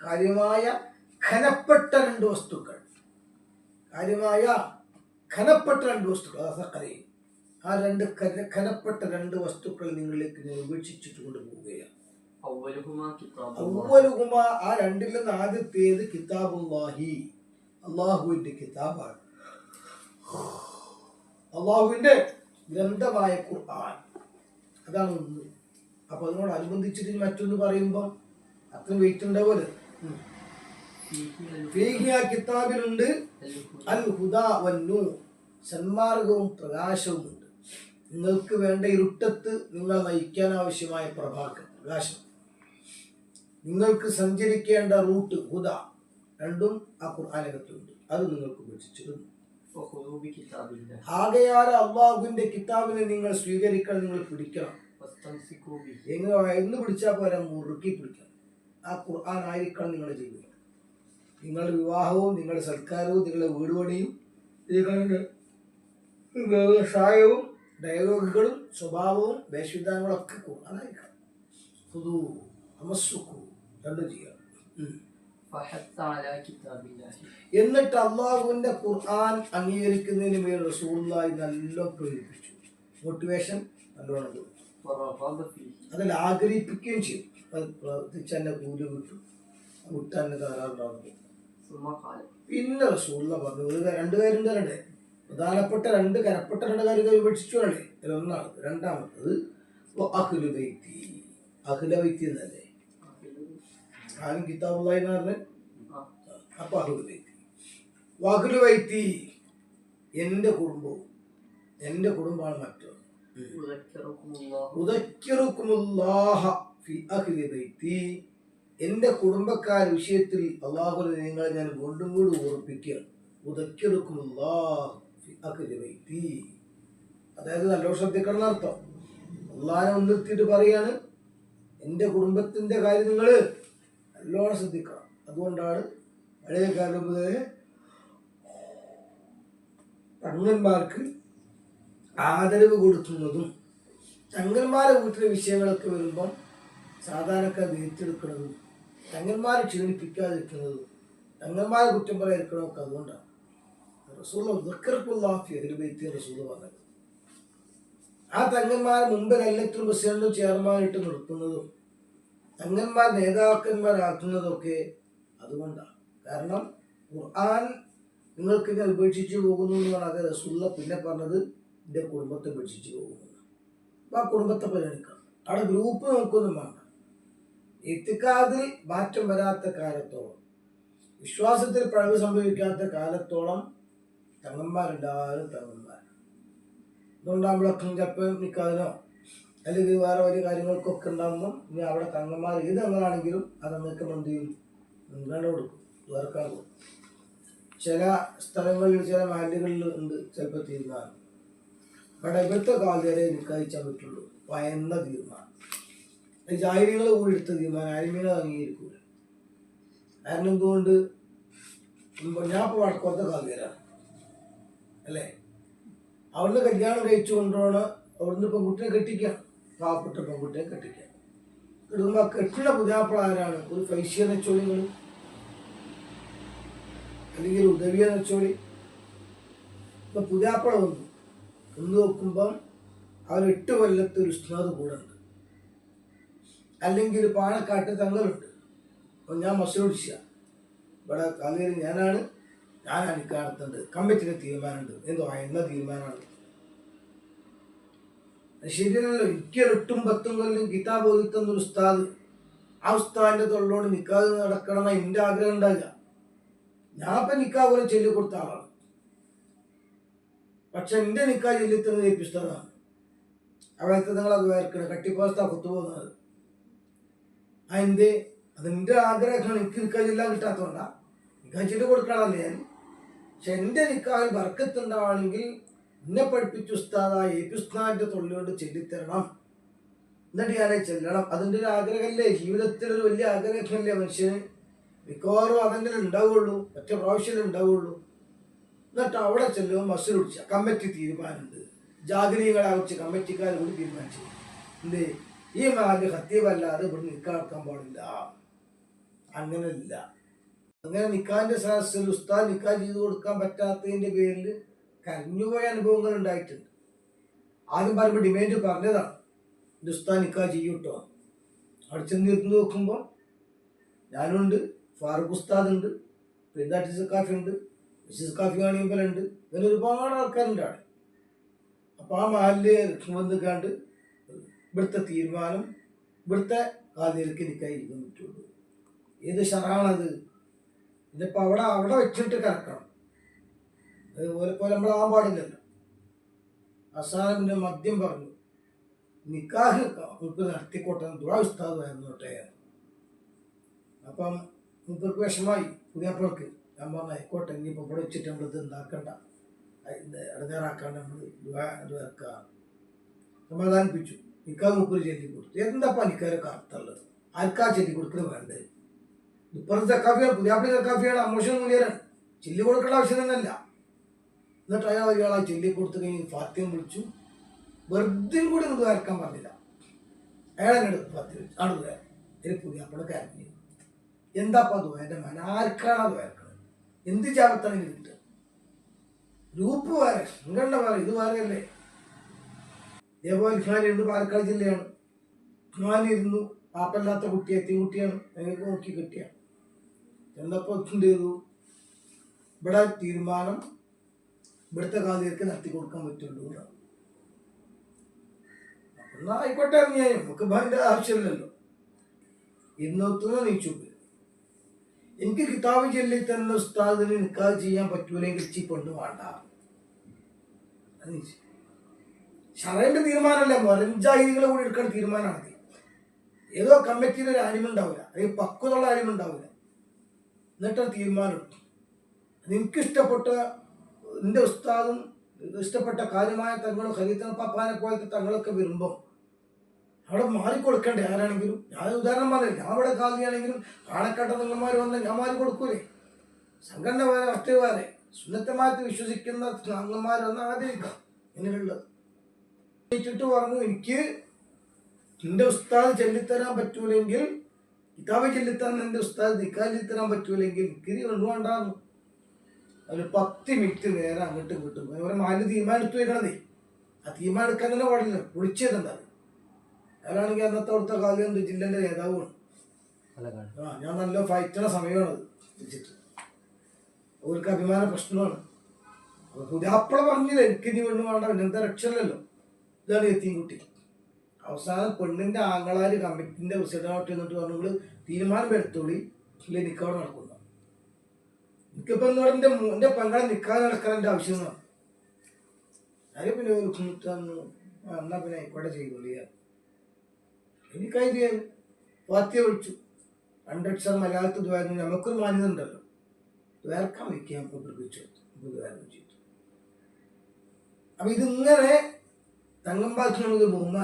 കാര്യമായ ഖനപ്പെട്ട രണ്ട് വസ്തുക്കൾ. കാര്യമായ ഖനപ്പെട്ട രണ്ട് വസ്തുക്കൾ അസക്കറിയും ആ രണ്ട് ഖനപ്പെട്ട രണ്ട് വസ്തുക്കൾ നിങ്ങളിലേക്ക് ഞാൻ ഉപേക്ഷിച്ചിട്ട് കൊണ്ടുപോവുകയാണ് അവലുഹുമ ആ രണ്ടിൽ നിന്ന് ആദ്യത്തേത് കിതാബുല്ലാഹി അള്ളാഹുവിന്റെ കിതാബാണ്. അള്ളാഹുവിന്റെ ഗ്രന്ഥമായ ഖുർആൻ. അതാണ് ഒന്ന്. അപ്പൊ അതിനോട് അനുബന്ധിച്ചിട്ട് മറ്റൊന്ന് പറയുമ്പോൾ അത്രയും വെയിറ്റ് ഉണ്ടാവുമല്ലോ. കിതാബിലുണ്ട്. അൽ ഹുദ വന്നു സന്മാർഗവും പ്രകാശവും ഉണ്ട്. നിങ്ങൾക്ക് വേണ്ട ഇരുട്ടത്ത് നിങ്ങൾ നയിക്കാൻ ആവശ്യമായ പ്രഭാകം പ്രകാശം. നിങ്ങൾക്ക് സഞ്ചരിക്കേണ്ട റൂട്ട് ഹുദ. രണ്ടും ആ ഖുർആാനകത്തുണ്ട് അത് നിങ്ങൾക്ക് ഉപേക്ഷിച്ചിരുന്നു ആകയാൽ അള്ളാഹുവിന്റെ കിതാബിനെ നിങ്ങൾ സ്വീകരിക്കാൻ നിങ്ങൾ പിടിക്കണം. എങ്ങനെ എന്ന് പിടിച്ചാൽ പോരാ? മുറുക്കി പിടിക്കണം. ആ ഖുർആൻ ആയിരിക്കണം നിങ്ങളുടെ ജീവിതം. നിങ്ങളുടെ വിവാഹവും നിങ്ങളുടെ സൽക്കാരവും നിങ്ങളുടെ വീടുപണിയും നിങ്ങളുടെ വ്യവസായവും ഡയലോഗുകളും സ്വഭാവവും വേഷവിധാനങ്ങളൊക്കെ ഖുർആനായിരിക്കണം. പുതു തമസ്സുക്കു രണ്ടും ചെയ്യണം എന്നിട്ട് അള്ളാഹുവിന്റെ ഖുർആൻ അംഗീകരിക്കുന്നതിന് വേണ്ടി റസൂള്ളായി നല്ല പ്രേരിപ്പിച്ചു. മോട്ടിവേഷൻ നല്ലോണം അതിൽ അതല്ല ആഗ്രഹിപ്പിക്കുകയും ചെയ്തു. അത് പ്രവർത്തിച്ച് എന്റെ കൂലി കിട്ടും വിട്ടാൻ കയറാറുണ്ടാകുന്നത് പിന്നെ റസൂള്ള പറഞ്ഞു ഒരു രണ്ട് പ്രധാനപ്പെട്ട രണ്ട് കരപ്പെട്ട രണ്ട് കാര്യങ്ങൾ വിഭജിച്ചു അല്ലേ? ഒന്നാണ് രണ്ടാമത്തത് അഖില വ്യക്തി അഖില വ്യക്തി എന്നല്ലേ? ആരും കിതാബുള്ളായി പറഞ്ഞു? അപ്പൊ അഖില വ്യക്തി അഖില വ്യക്തി എന്റെ കുടുംബവും എന്റെ കുടുംബമാണ് മറ്റോ എന്റെ കുടുംബക്കാർ വിഷയത്തിൽ അള്ളാഹു നിങ്ങളെ ഞാൻ വീണ്ടും കൂടി ഓർപ്പിക്കുക അതായത് നല്ലോ ശ്രദ്ധിക്കണം അർത്ഥം. അള്ളാഹിനെ മുൻനിർത്തിയിട്ട് പറയാണ് എന്റെ കുടുംബത്തിന്റെ കാര്യം നിങ്ങൾ നല്ലോണം ശ്രദ്ധിക്കണം. അതുകൊണ്ടാണ് പഴയ കാലം മുതൽ തങ്ങന്മാർക്ക് ആദരവ് കൊടുക്കുന്നതും തങ്ങന്മാരെ വീട്ടിലെ വിഷയങ്ങളൊക്കെ വരുമ്പം സാധാരണക്കാർ ഏറ്റെടുക്കുന്നതും തങ്ങന്മാരെ ക്ഷീണിപ്പിക്കാതിരിക്കുന്നതും തങ്ങന്മാരെ കുറ്റം പറയാതിരിക്കണമൊക്കെ അതുകൊണ്ടാണ്. റസൂൽ ദുഃഖർക്കുള്ളാഫി പറഞ്ഞത്. ആ തങ്ങന്മാരെ മുമ്പിൽ എല്ലാത്തിനും പ്രസിഡന്റും ചെയർമാനായിട്ട് നിർത്തുന്നതും തങ്ങന്മാർ നേതാക്കന്മാരാക്കുന്നതൊക്കെ അതുകൊണ്ടാണ്. കാരണം ഖുർആൻ നിങ്ങൾക്ക് ഞാൻ ഉപേക്ഷിച്ച് പോകുന്നു എന്നാണ് റസൂല്ല പിന്നെ പറഞ്ഞത് എന്റെ കുടുംബത്തെ ഉപേക്ഷിച്ച് പോകുന്നു. അപ്പോൾ ആ കുടുംബത്തെ പരിഗണിക്കണം. അവിടെ ഗ്രൂപ്പ് നോക്കൊന്നും എത്തിക്കാതിൽ മാറ്റം വരാത്ത കാലത്തോളം വിശ്വാസത്തിൽ പിഴവ് സംഭവിക്കാത്ത കാലത്തോളം തങ്ങന്മാരുണ്ടാകും തങ്ങന്മാർ. അതുകൊണ്ട് നമ്മളൊക്കെ ചിലപ്പോൾ നിൽക്കാതിനോ അല്ലെങ്കിൽ വേറെ വലിയ കാര്യങ്ങൾക്കൊക്കെ ഉണ്ടാകുമ്പോൾ ഇനി അവിടെ തങ്ങന്മാർ ഏത് തങ്ങളാണെങ്കിലും അത് നിങ്ങൾക്ക് എന്ത് ചെയ്യും? മുൻഗണന കൊടുക്കും വേർക്കാൻ കൊടുക്കും. ചില സ്ഥലങ്ങളിൽ ചില മാലിന്യങ്ങളിൽ ഉണ്ട് ചിലപ്പോൾ തീരുമാനം. ഇവിടെ ഇവിടുത്തെ കാലുകാരെ നിൽക്കാതിച്ചാൽ പറ്റുള്ളൂ. ഭയന്ന തീരുമാനം. ജാഹിര്യങ്ങൾ കൂടി എടുത്ത് തീരുമാനം അരിമീനെ അംഗീകരിക്കൂല കാരണം എന്തുകൊണ്ട്? ഞാൻ ഇപ്പോൾ വടക്കോത്തെ കാവ്യരാണ് അല്ലേ? അവിടുന്ന് കല്യാണം കഴിച്ചു കൊണ്ടാണ് അവിടുന്ന് പെൺകുട്ടിയെ കെട്ടിക്കാം. പാവപ്പെട്ട പെൺകുട്ടിയെ കെട്ടിക്കാം. കിട്ടുമ്പോൾ കെട്ടിട പുതിയാപ്പിള ആരാണ് ഒരു ഫൈശ്യ നെച്ചോളികൾ അല്ലെങ്കിൽ ഉദവിയ നെച്ചോളി ഇപ്പം പുതിയാപ്പള വന്നു ഒന്ന് നോക്കുമ്പം അവർ എട്ട് കൊല്ലത്ത് ഒരു ഉസ്താദ് കൂടെ അല്ലെങ്കിൽ പാണക്കാട്ട് തങ്ങളുണ്ട് അപ്പൊ ഞാൻ മസൂടിച്ച ഇവിടെ കാലേരി ഞാനാണ്. ഞാനാണ് ഇക്കാലത്തുണ്ട് കമ്മിറ്റിയുടെ തീരുമാനമുണ്ട്. എന്തോ എന്ന തീരുമാനമാണ്. ശരിയല്ലോ ഇക്കലൊട്ടും പത്തും കൊല്ലം കിതാബ് ഓതിത്തുന്ന ഒരു ഉസ്താദ് ആ ഉസ്താദിന്റെ തൊള്ളോട് നിക്കാതെ നടക്കണമെന്ന എന്റെ ആഗ്രഹം ഉണ്ടാകില്ല ഞാൻ ഇപ്പൊ നിക്കാ പോലെ ചൊല്ലിക്കൊടുത്ത ആളാണ്. പക്ഷെ എന്റെ നിക്കാ ചൊല്ലിത്തുന്നത് ഈ പുസ്തകമാണ് അവിടുത്തെ നിങ്ങൾ അത് വേർക്കണം കട്ടിപ്പാസ്ത കുത്തുപോകുന്നത്. അതിന്റെ അതിന്റെ ആഗ്രഹമാണ്. എനിക്ക് നിക്കാ ചൊല്ലാൻ കിട്ടാത്തതുകൊണ്ടാ നിക്കാ ചൊല്ലി കൊടുക്കണമല്ലേ ഞാൻ. പക്ഷെ എന്റെ നിക്കാവിൽ വർക്കത്തുണ്ടാവണമെങ്കിൽ എന്നെ പഠിപ്പിച്ച ഉസ്താദായ എ പി ഉസ്താദിന്റെ തൊള്ളിയോട് ചൊല്ലിത്തരണം. എന്നിട്ട് ഞാനെ ചെല്ലണം. അതിന്റെ ഒരു ആഗ്രഹമല്ലേ? ജീവിതത്തിലൊരു വലിയ ആഗ്രഹമല്ലേ മനുഷ്യന്? മിക്കവാറും അതെങ്കിലും ഉണ്ടാവുള്ളൂ. ഒറ്റ പ്രാവശ്യം ഉണ്ടാവുള്ളൂ. എന്നിട്ട് അവിടെ ചെല്ലുമ്പോൾ പിടിച്ച കമ്മിറ്റി തീരുമാനമുണ്ട്. ജാഗ്രതകളെ വെച്ച് കമ്മിറ്റിക്കാർ കൂടി തീരുമാനിച്ചു. എന്ത്? ഈ മാൽ ഹത്യമല്ലാതെ ഇവിടെ നിൽക്കാൻ പാടില്ല. അങ്ങനെയല്ല. അങ്ങനെ നിക്കാന്റെ സദസ്സിൽ ഉസ്താദ് നിക്കാ ചെയ്തു കൊടുക്കാൻ പറ്റാത്തതിന്റെ പേരിൽ കരഞ്ഞുപോയ അനുഭവങ്ങൾ ഉണ്ടായിട്ടുണ്ട്. ആദ്യം പറയുമ്പോൾ ഡിമാൻഡ് പറഞ്ഞതാണ്. എന്റെ ഉസ്താദ് നിക്കാ ചെയ്യൂട്ടോ അവിടെ ചെന്ന് ഇരുന്ന് നോക്കുമ്പോൾ ഞാനുണ്ട് ഫാറൂഖ് ഉസ്താദ് ഉണ്ട് പ്രിന്ത ടീച്ചർ കാഫി ഉണ്ട് മിസ്സിസ് കാഫി കാണിയമ്പലുണ്ട് ഇങ്ങനെ ഒരുപാട് ആൾക്കാരുണ്ട് അവിടെ. അപ്പോൾ ആ മഹലിൽ ലക്ഷ്മി കണ്ട് ഇവിടുത്തെ തീരുമാനം ഇവിടുത്തെ കാതിലേക്ക് ഇരിക്കാൻ പറ്റുള്ളൂ. ഏത് ഷറാണത് ഇതിപ്പോൾ അവിടെ അവിടെ വെച്ചിട്ട് കറക്കണം. അതുപോലെ പോലെ നമ്മളാവാൻ പാടില്ലല്ലോ. അസാറിന്റെ മദ്യം പറഞ്ഞു. നിക്കാഹ് മുപ്പ് നടത്തിക്കോട്ടെ ദുആ ഉസ്താദ് അപ്പം മുപ്പർക്ക് വിഷമായി പുതിയപ്പോൾക്ക് ഞാൻ പറഞ്ഞു ആയിക്കോട്ടെ ഇനിയിപ്പോൾ ഇവിടെ വെച്ചിട്ട് നമ്മളിത് ഉണ്ടാക്കണ്ട ഇത് ഇടങ്ങേറാക്കാണ്ട് നമ്മൾ ഇത് വെക്കുക സമാധാനിപ്പിച്ചു. നിക്കാഹ് മുപ്പര് ചൊല്ലി കൊടുത്തു. എന്താ പനിക്കാരൊക്കെ അർത്ഥമുള്ളത് ആർക്കാ ചൊല്ലി കൊടുക്കുന്നത് വേണ്ടത്? ഇപ്പുറത്തെ സക്കാഫിയാണ് പുതിയാപ്പിളി സക്കാഫിയാണ് അമോഷൻ മൂല്യരാണ് ചൊല്ലി കൊടുക്കേണ്ട ആവശ്യം തന്നെയല്ല. എന്നിട്ട് അയാൾ ഇയാൾ ആ ചൊല്ലി കൊടുത്തു കഴിഞ്ഞ് ഫാത്യം വിളിച്ചു. വെറുതെ കൂടി ഒന്ന് വരക്കാൻ പറഞ്ഞില്ല. അയാൾ എന്നോട് ഫാത്യം വിളിച്ചു. ആണ് വേറെ. ഒരു പുതിയാപ്പിള കരഞ്ഞു. എന്താപ്പാ ദുബായന്റെ മന ആർക്കാണ് അത് വരക്കണത് എന്ത് ജാപത്താണ് കിട്ടുക? ഗ്രൂപ്പ് വേറെ സംഘടന വേറെ ഇത് വേറെയല്ലേ? ഇതേപോലെ ഖാനുണ്ട് പാലക്കാട് ജില്ലയാണ്. ഖാനിരുന്നു പാപ്പല്ലാത്ത കുട്ടി എത്തി കുട്ടിയാണ് ഞങ്ങൾക്ക് നോക്കി കിട്ടിയാണ് ചെന്നപ്പോൾ എന്ത് ചെയ്തു? ഇവിടെ തീരുമാനം ഇവിടുത്തെ കാതിലേക്ക് നടത്തി കൊടുക്കാൻ പറ്റുള്ളൂ എന്നാ ആയിക്കോട്ടെ ഞാൻ നമുക്ക് ഭയങ്കര ആവശ്യമില്ലല്ലോ. ഇന്നൊത്തുന്ന നീച്ചു എനിക്ക് കിതാബ് ചൊല്ലി തന്നെ ഉസ്താദിന് നിൽക്കാതെ ചെയ്യാൻ പറ്റൂലെങ്കിൽ ചിപ്പൊണ്ട് വേണ്ട. അത് വേണ്ട അത് തീരുമാനമല്ല? മൊരഞ്ചാഹിദികളെ കൂടി എടുക്കേണ്ട തീരുമാനമാണ് ഏതോ കമ്മിറ്റിയിൽ ഒരു അരിമുണ്ടാവില്ല. അല്ലെങ്കിൽ പക്വതുള്ള അരിമുണ്ടാവില്ല. എന്നിട്ടൊരു തീരുമാനം. നിനക്ക് ഇഷ്ടപ്പെട്ട എന്റെ ഉസ്താദും ഇഷ്ടപ്പെട്ട കാര്യമായ തങ്ങളും ഹരിത പപ്പാനെ പോലത്തെ തങ്ങളൊക്കെ വരുമ്പോൾ അവിടെ മാറിക്കൊടുക്കണ്ടേ? ആരാണെങ്കിലും? ഞാൻ ഉദാഹരണം പറഞ്ഞില്ല. ഞാൻ അവിടെ കാലിയാണെങ്കിലും കാണക്കട്ട തങ്ങന്മാർ വന്നാൽ ഞാൻ മാറി കൊടുക്കൂലേ സംഘടന വേറെ മറ്റേ സുന്നത്തമായിട്ട് വിശ്വസിക്കുന്ന അംഗന്മാർ വന്നാൽ ആദരിക്കാം ഇങ്ങനെയുള്ളത്. ചോദിച്ചിട്ട് പറഞ്ഞു എനിക്ക് എന്റെ ഉസ്താദ് ചൊല്ലിത്തരാൻ പറ്റൂലെങ്കിൽ കിതാബ് ചൊല്ലിത്തരാൻ എന്റെ ഉസ്താദ് ദിക്കാൻ ചൊല്ലിത്തരാൻ പറ്റൂലെങ്കിൽ ഇക്കിരി നീ വേണ്ടാന്ന്. ഒരു പത്ത് മിനിറ്റ് നേരം അങ്ങോട്ട് കിട്ടും. അവരെ മാലിന് തീരുമാനം എടുത്തു വെക്കണതേ. ആ തീരുമാനം എടുക്കാൻ തന്നെ പാടില്ല. വിളിച്ചതുണ്ടാവും അവരാണെങ്കിൽ അന്നത്തെ അവിടുത്തെ കാലം ജില്ലന്റെ നേതാവുമാണ്. ആ ഞാൻ നല്ല ഫൈറ്റണ സമയമാണ് അത് വെച്ചിട്ട് അവർക്ക് അഭിമാന പ്രശ്നമാണ്. അപ്പൊ പുതിയാപ്പള പറഞ്ഞില്ല എനിക്ക് നീ പെണ്ണ് വേണ്ട പിന്നെന്താ രക്ഷയില്ലല്ലോ. ഇതാണ് എത്തിക്കുട്ടി കുട്ടി അവസാനം പെണ്ണിന്റെ ആങ്ങളാർ കമ്മിറ്റിന്റെ പ്രസിഡന്റ് എന്നിട്ട് പറഞ്ഞു "നിങ്ങൾ തീരുമാനം എടുത്തോളി. അല്ലെ നിക്കാവ് നടക്കുന്നു എനിക്കിപ്പോ എന്ന് പറഞ്ഞ എന്റെ പങ്കാളെ നിൽക്കാൻ നടക്കാൻ എന്റെ ആവശ്യം എന്നാണ് ഞാൻ പിന്നെ ഒരു കുഞ്ഞിത്തന്നു എന്നാ പിന്നെ ആയിക്കോട്ടെ ചെയ്തോളി എനിക്കായി ചെയ്യാൻ വാത്യ വിളിച്ചു. രണ്ടക്ഷരം മലയാളത്തിൽ ദ്വാരം നമുക്കൊരു മാന്യത ഉണ്ടല്ലോ. ദ്വാരക്കാൻ വയ്ക്കാൻ ഉപയോഗിച്ചു ദ്വാരം ചെയ്തു. അപ്പൊ ഇതിങ്ങനെ തങ്ങമ്പാക്കിനുള്ള ബഹുമാനം